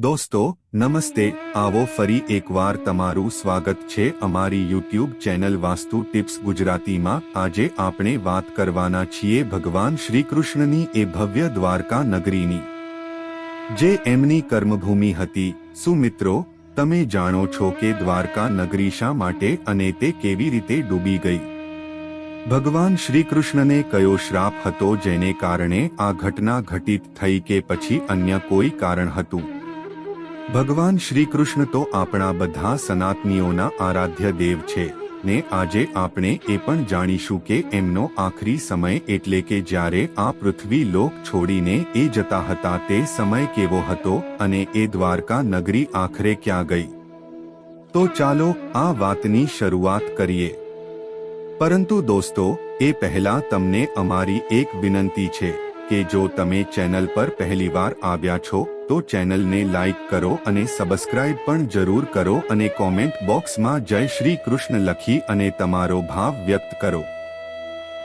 દોસ્તો, નમસ્તે. આવો ફરી એકવાર તમારું સ્વાગત છે અમારી યુટ્યુબ ચેનલ વાસ્તુ ટિપ્સ ગુજરાતીમાં. આજે આપણે વાત કરવાના છીએ ભગવાન શ્રી કૃષ્ણની એ ભવ્ય દ્વારકા નગરીની. જે એમની કર્મભૂમિ હતી. સુમિત્રો તમે જાણો છો કે દ્વારકા નગરી શા માટે અને તે કેવી રીતે ડૂબી ગઈ? ભગવાન શ્રી કૃષ્ણને કયો શ્રાપ હતો જેને કારણે આ ઘટના ઘટિત થઈ કે પછી અન્ય કોઈ કારણ હતું? ભગવાન શ્રી કૃષ્ણ તો આપણા બધા સનાતનીઓના આરાધ્ય દેવ છે. ને આજે આપણે એ પણ જાણીશું કે એમનો આખરી સમય એટલે કે જ્યારે આ પૃથ્વી લોક છોડીને એ જતા હતા તે સમય કેવો હતો અને એ દ્વારકા નગરી આખરે ક્યાં ગઈ? તો ચાલો આ વાતની શરૂઆત કરીએ. પરંતુ દોસ્તો, એ પહેલા તમને અમારી એક વિનંતી છે કે જો તમે ચેનલ પર પહેલીવાર આવ્યા છો તો ચેનલને લાઇક કરો અને સબસ્ક્રાઇબ પણ જરૂર કરો અને કોમેન્ટ બોક્સમાં જય શ્રી કૃષ્ણ લખી અને તમારો ભાવ વ્યક્ત કરો.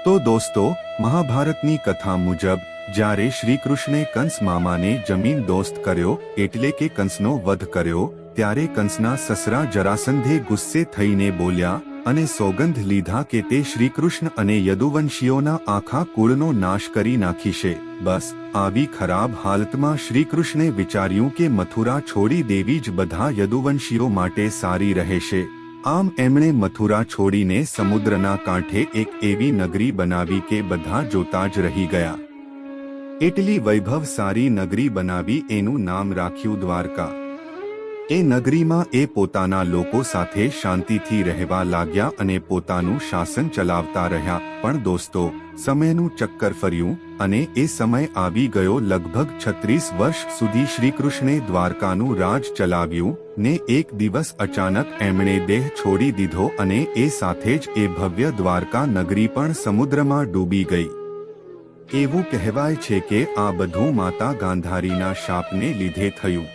તો દોસ્તો, મહાભારતની કથા મુજબ, જ્યારે શ્રી કૃષ્ણે કંસ મામાને જમીન દોસ્ત કર્યો, એટલે કે કંસનો વધ કર્યો, ત્યારે કંસના સસરા જરાસંધે ગુસ્સે થઈને બોલ્યા અને સોગંધ લીધા કે તે શ્રીકૃષ્ણ અને યદુવંશીઓના આખા કુળનો નાશ કરી નાખીશે. બસ, આવી ખરાબ હાલતમાં શ્રીકૃષ્ણે વિચાર્યું કે મથુરા છોડી દેવી જ બધા યદુવંશીઓ માટે સારી રહેશે. આમ એમણે મથુરા છોડીને સમુદ્રના કાંઠે એક એવી નગરી બનાવી કે બધા જોતા જ રહી ગયા. એટલી વૈભવ સારી નગરી બનાવી એનું નામ રાખ્યું દ્વારકા. એ નગરીમાં એ પોતાના લોકો સાથે શાંતિથી રહેવા લાગ્યા અને પોતાનું શાસન ચલાવતા રહ્યા. પણ દોસ્તો, સમયનું ચક્કર ફર્યું અને એ સમય આવી ગયો લગભગ છત્રીસ વર્ષ સુધી શ્રીકૃષ્ણે દ્વારકાનું રાજ ચલાવ્યું ને એક દિવસ અચાનક એમણે દેહ છોડી દીધો અને એ સાથે જ એ ભવ્ય દ્વારકા નગરી પણ સમુદ્રમાં ડૂબી ગઈ. એવું કહેવાય છે કે આ બધું માતા ગાંધારીના શાપને લીધે થયું.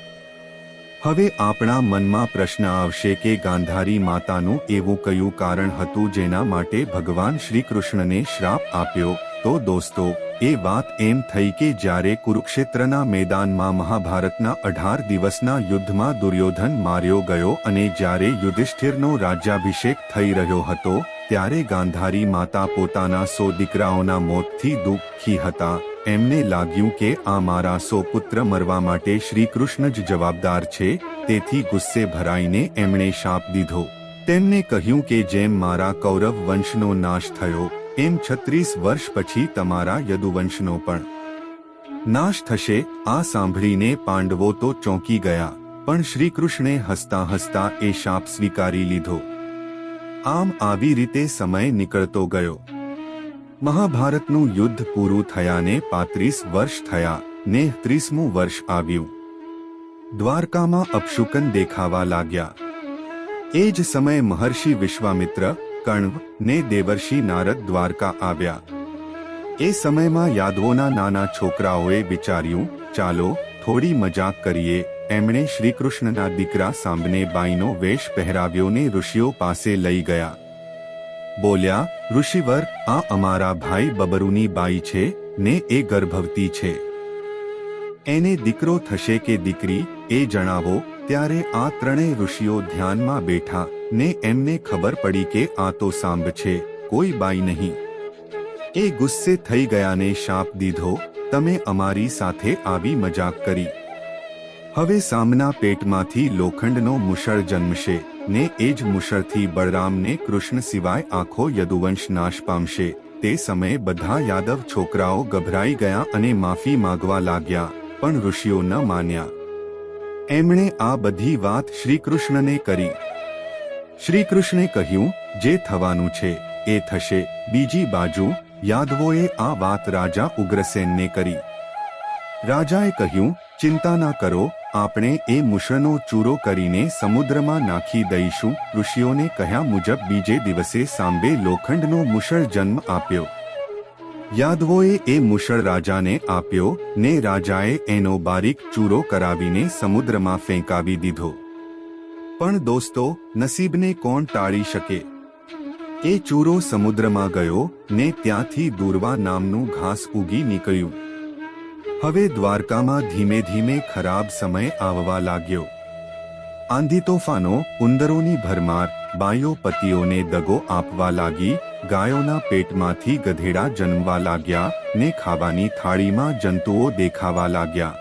હવે આપણા મનમાં પ્રશ્ન આવશે કે ગાંધારી માતાનું એવું કયું કારણ હતું જેના માટે ભગવાન શ્રી કૃષ્ણને શ્રાપ આપ્યો? તો દોસ્તો, એ વાત એમ થઈ કે જ્યારે કુરુક્ષેત્રના મેદાનમાં મહાભારતના અઢાર દિવસના યુદ્ધમાં દુર્યોધન માર્યો ગયો અને જ્યારે યુધિષ્ઠિરનો રાજ્યાભિષેક થઈ રહ્યો હતો, ત્યારે ગાંધારી માતા પોતાના સો દીકરાઓના મોતથી દુઃખી હતા. એમને લાગ્યું કે આ મારા સો પુત્ર મરવા માટે શ્રી કૃષ્ણ જ જવાબદાર છે, તેથી ગુસ્સે ભરાઈને એમણે શાપ દીધો. તેમને કહ્યું કે જેમ મારા કૌરવ વંશનો નાશ થયો, એમ છત્રીસ વર્ષ પછી તમારા યદુવંશનો પણ. નાશ થશે, આ સાંભળીને પાંડવો તો ચોંકી ગયા, પણ શ્રીકૃષ્ણે હસતા હસતા એ શાપ સ્વીકારી લીધો. આમ આવી રીતે સમય નીકળતો ગયો. મહાભારતનું યુદ્ધ પૂરું થયાને પાંત્રીસ વર્ષ થયા, ને ત્રીસમું વર્ષ આવ્યું. દ્વારકામાં અપશુકન દેખાવા લાગ્યા. એ જ સમયે મહર્ષિ વિશ્વામિત્ર કણવ ને દેવર્ષિ નારદ દ્વારકા આવ્યા. એ સમયમાં યાદવોના નાના છોકરાઓએ વિચાર્યું, ચાલો, થોડી મજાક કરીએ, એમણે શ્રીકૃષ્ણના દીકરા સાંબને બાઈનો વેશ પહેરાવ્યો ને ઋષિઓ પાસે લઈ ગયા. બોલ્યા, ઋષિવર, આ અમારા ભાઈ બબરુની બાઈ છે, ને એ ગર્ભવતી છે. એને દીકરો થશે કે દીકરી, એ જણાવો, ત્યારે આ ત્રણેય ઋષિઓ ધ્યાનમાં બેઠા, ને એમને ખબર પડી કે આ તો સાંભ છે, કોઈ બાઈ નહીં. એ ગુસ્સે થઈ ગયાને શાપ દીધો, તમે અમારી સાથે આવી મજાક કરી. હવે સામના પેટમાંથી લોખંડનો મુશળ જન્મશે, ને એ જ મુશળથી બળરામને કૃષ્ણ સિવાય આખો યદુવંશ નાશ પામશે. તે સમયે બધા યાદવ છોકરાઓ ગભરાઈ ગયા અને માફી માગવા લાગ્યા, પણ ઋષિઓ ન માન્યા. એમણે આ બધી વાત શ્રીકૃષ્ણને કરી. શ્રીકૃષ્ણે કહ્યું, જે થવાનું છે, એ થશે. બીજી બાજુ, યાદવોએ આ વાત રાજા ઉગ્રસેનને કરી. રાજાએ કહ્યું, ચિંતા ના કરો આપણે એ મુશળનો ચૂરો કરીને સમુદ્રમાં નાખી દઈશું. ઋષિઓને કહ્યા મુજબ બીજે દિવસે સાંબે લોખંડનો મુશળ જન્મ આપ્યો. યાદવોએ એ મુશળ રાજાને આપ્યો ને રાજાએ એનો બારીક ચૂરો કરાવીને સમુદ્રમાં ફેંકાવી દીધો. પણ દોસ્તો, નસીબને કોણ ટાળી શકે? એ ચૂરો સમુદ્રમાં ગયો ને ત્યાંથી દૂરવા નામનું ઘાસ ઉગી નીકળ્યું. હવે દ્વારકામાં ધીમે ધીમે ખરાબ સમય આવવા લાગ્યો. આંધી તોફાનો, ઉંદરોની ભરમાર, બાયો પતિઓને દગો આપવા લાગી, ગાયોના પેટમાંથી ગધેડા જન્મવા લાગ્યા ને ખાવાની થાળીમાં જંતુઓ દેખાવા લાગ્યા.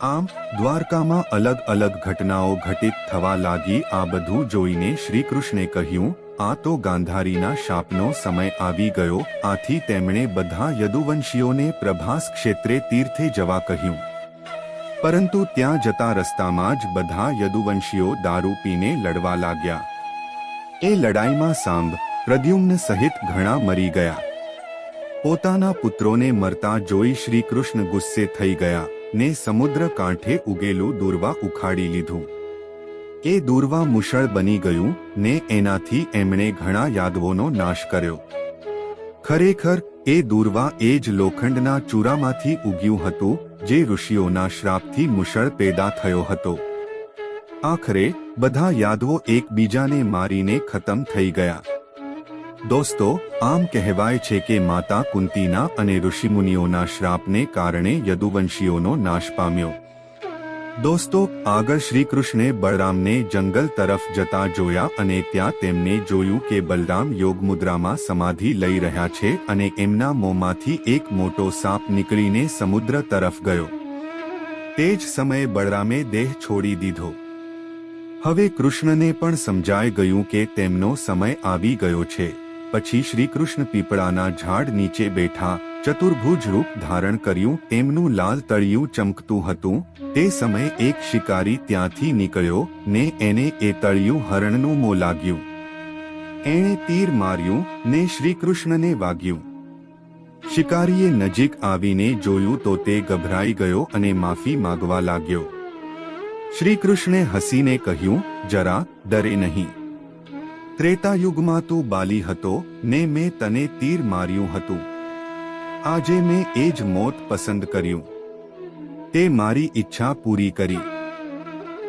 આમ, દ્વારકામાં અલગ અલગ ઘટનાઓ ઘટિત થવા લાગી આ બધું જોઈને શ્રીકૃષ્ણે કહ્યું આ તો ગાંધારીના શાપનો સમય આવી ગયો, આથી તેમણે બધા યદુવંશીઓને પ્રભાસ ક્ષેત્રે તીર્થે જવા કહ્યું. પરંતુ ત્યાં જતા રસ્તામાં જ બધા યદુવંશીઓ દારૂ પીને લડવા લાગ્યા. એ લડાઈમાં સાંભ, પ્રદ્યુમ્ન સહિત ઘણા મરી ગયા. પોતાના પુત્રોને મરતા જોઈ શ્રીકૃષ્ણ ગુસ્સે થઈ ગયા, ને સમુદ્ર કાંઠે ઉગેલું દુર્વા ઉખાડી લીધું. એ દૂરવા મુશળ બની ગયું ને એનાથી એમણે ઘણા યાદવોનો નાશ કર્યો. ખરેખર, એ દૂરવા એ જ લોખંડના ચૂરામાંથી ઉગ્યું હતું, જે ઋષિઓના શ્રાપથી મુશળ પેદા થયો હતો. આખરે, બધા યાદવો એકબીજાને મારીને ખતમ થઈ ગયા. દોસ્તો, આમ કહેવાય છે કે માતા કુંતીના અને ઋષિમુનિઓના શ્રાપને કારણે યદુવંશીઓનો નાશ પામ્યો. દોસ્તો, આગળ શ્રીકૃષ્ણે બળરામને જંગલ તરફ જતા જોયા અને ત્યાં તેમને જોયું કે બલરામ યોગ મુદ્રામાં સમાધિ લઈ રહ્યા છે અને એમના મોંમાંથી એક મોટો સાપ નીકળીને સમુદ્ર તરફ ગયો. તે જ સમયે બળરામે દેહ છોડી દીધો. હવે કૃષ્ણને પણ સમજાઈ ગયું કે તેમનો સમય આવી ગયો છે. પછી શ્રીકૃષ્ણ પીપળાના ઝાડ નીચે બેઠા ચતુર્ભુજ રૂપ ધારણ કર્યું તેમનું લાલ તળિયું ચમકતું હતું. તે સમયે એક શિકારી ત્યાંથી નીકળ્યો ને એને એ તળિયું હરણનું મો લાગ્યું. એણે તીર માર્યું ને શ્રીકૃષ્ણને વાગ્યું. શિકારીએ નજીક આવીને જોયું તો તે ગભરાઈ ગયો અને માફી માગવા લાગ્યો. શ્રીકૃષ્ણે હસીને કહ્યું, જરા, ડરે નહીં. ત્રેતાયુગમાં તું બાલી હતો ને મેં તને તીર માર્યું હતું. આજે મેં એ જ મોત પસંદ કર્યું. તે મારી ઈચ્છા પૂરી કરી.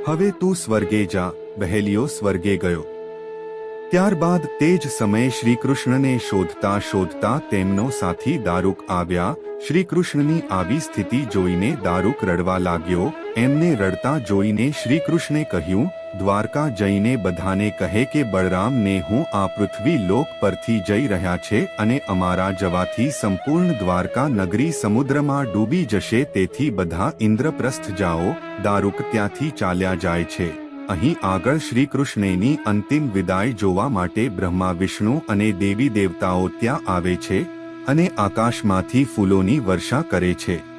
હવે તું સ્વર્ગે જા બહેલીઓ સ્વર્ગે ગયો. ત્યારબાદ તે જ સમયે શ્રીકૃષ્ણને શોધતા શોધતા તેમનો સાથી દારૂક આવ્યા. શ્રીકૃષ્ણની આવી સ્થિતિ જોઈને દારૂક રડવા લાગ્યો. એમને રડતા જોઈને શ્રીકૃષ્ણે કહ્યું દ્વારકા જઈને બધાને કહે કે, બળરામને હું આ પૃથ્વી લોક પરથી જઈ રહ્યા છે અને અમારા જવાથી સંપૂર્ણ દ્વારકા નગરી સમુદ્રમાં ડૂબી જશે, તેથી બધા ઇન્દ્રપ્રસ્થ જાઓ, દારૂક ત્યાંથી ચાલ્યા જાય છે. અહીં આગળ શ્રીકૃષ્ણની અંતિમ વિદાય જોવા માટે બ્રહ્મા, વિષ્ણુ અને દેવી દેવતાઓ ત્યાં આવે છે અને આકાશમાંથી ફૂલોની વર્ષા કરે છે.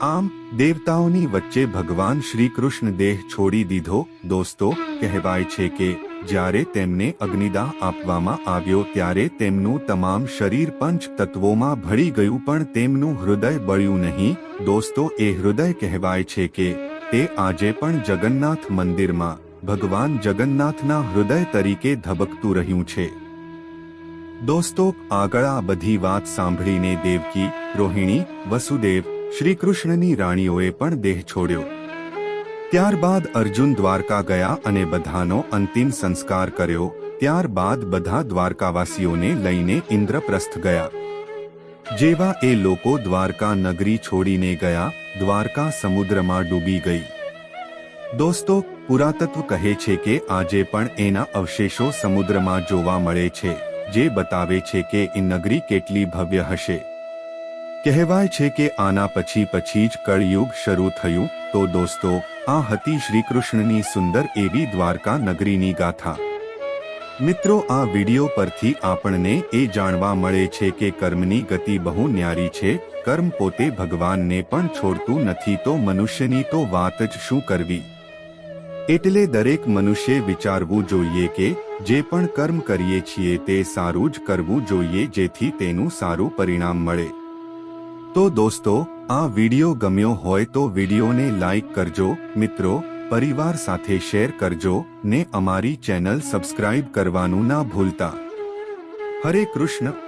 આમ, દેવતાઓની વચ્ચે ભગવાન શ્રી કૃષ્ણ દેહ છોડી દીધો. દોસ્તો, કહેવાય છે કે, જ્યારે તેમને અગ્નિદાહ આપવામાં આવ્યો ત્યારે તેમનું તમામ શરીર પંચ તત્વોમાં ભળી ગયું, પણ તેમનું હૃદય બળ્યું નહીં. દોસ્તો, એ હૃદય કહેવાય છે કે, તે આજે પણ જગન્નાથ મંદિરમાં, ભગવાન જગન્નાથના હૃદય તરીકે ધબકતું રહ્યું છે. દોસ્તો, આગળ આ બધી વાત સાંભળીને દેવકી, રોહિણી, વસુદેવ શ્રી કૃષ્ણની રાણીઓએ પણ દેહ છોડ્યો. ત્યારબાદ અર્જુન દ્વારકા ગયા અને બધાનો અંતિમ સંસ્કાર કર્યો. ત્યારબાદ બધા દ્વારકાવાસીઓને લઈને ઇન્દ્રપ્રસ્થ ગયા. જેવા એ લોકો દ્વારકા નગરી છોડીને ગયા, દ્વારકા સમુદ્રમાં ડૂબી ગઈ. દોસ્તો, પુરાતત્વ કહે છે કે આજે પણ એના અવશેષો સમુદ્રમાં જોવા મળે છે, જે બતાવે છે કે એ નગરી કેટલી ભવ્ય હશે. કહેવાય છે કે આના પછી પછી જ કળયુગ શરૂ થયું. તો દોસ્તો, આ હતી શ્રીકૃષ્ણની સુંદર એવી દ્વારકા નગરીની ગાથા. મિત્રો, આ વિડિયો પરથી આપણને એ જાણવા મળે છે કે કર્મની ગતિ બહુ ન્યારી છે. કર્મ પોતે ભગવાનને પણ છોડતું નથી, તો મનુષ્યની તો વાત જ શું કરવી? એટલે દરેક મનુષ્ય વિચારવું જોઈએ કે જે પણ કર્મ કરીએ છીએ તે સારું જ કરવું જોઈએ જેથી તેનું સારું પરિણામ મળે. તો દોસ્તો, આ વીડિયો ગમ્યો હોય તો વિડીયોને લાઈક કરજો, મિત્રો, પરિવાર સાથે શેર કરજો, ને અમારી ચેનલ સબસ્ક્રાઇબ કરવાનું ના ભૂલતા. હરે કૃષ્ણ.